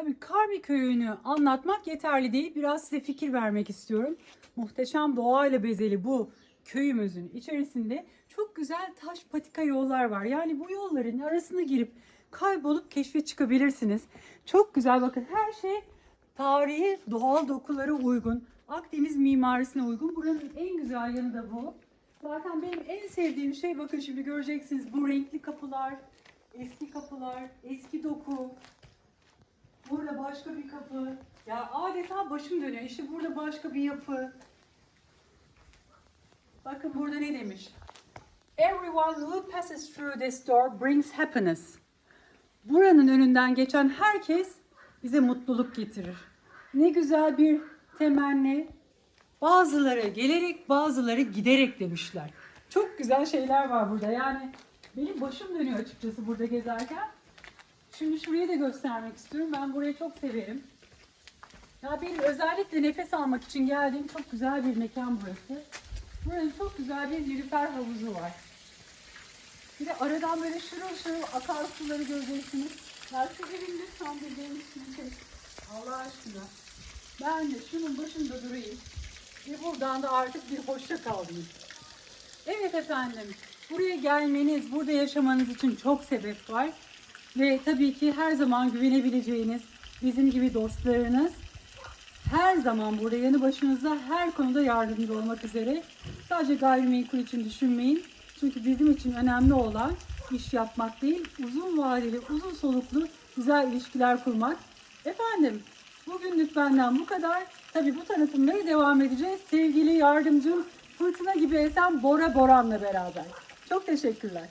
Tabii Karmi köyünü anlatmak yeterli değil. Biraz size fikir vermek istiyorum. Muhteşem doğayla bezeli bu köyümüzün içerisinde çok güzel taş patika yollar var. Yani bu yolların arasına girip kaybolup keşfe çıkabilirsiniz. Çok güzel bakın her şey tarihi doğal dokulara uygun. Akdeniz mimarisine uygun. Buranın en güzel yanı da bu. Zaten benim en sevdiğim şey bakın şimdi göreceksiniz bu renkli kapılar, eski kapılar, eski doku. Başka bir kapı. Ya adeta başım dönüyor. İşte burada başka bir yapı. Bakın burada ne demiş? Everyone who passes through this door brings happiness. Buranın önünden geçen herkes bize mutluluk getirir. Ne güzel bir temenni. Bazıları gelerek, bazıları giderek demişler. Çok güzel şeyler var burada. Yani benim başım dönüyor açıkçası burada gezerken. Şimdi şurayı da göstermek istiyorum. Ben burayı çok severim. Ya benim özellikle nefes almak için geldiğim çok güzel bir mekan burası. Buranın çok güzel bir nilüfer havuzu var. Bir de aradan böyle şırıl şırıl akar suları göreceksiniz. Ya şu evin lütfen bir şey. Allah aşkına. Ben de şunun başında durayım. Ve buradan da artık bir hoşça kal diyeyim. Evet efendim. Buraya gelmeniz, burada yaşamanız için çok sebep var. Ve tabii ki her zaman güvenebileceğiniz bizim gibi dostlarınız her zaman burada yanı başınızda her konuda yardımcı olmak üzere. Sadece gayrimenkul için düşünmeyin. Çünkü bizim için önemli olan iş yapmak değil, uzun vadeli, uzun soluklu güzel ilişkiler kurmak. Efendim, bugünlük benden bu kadar. Tabii bu tanıtımlara devam edeceğiz. Sevgili yardımcım Fırtına gibi esen Bora Boran'la beraber. Çok teşekkürler.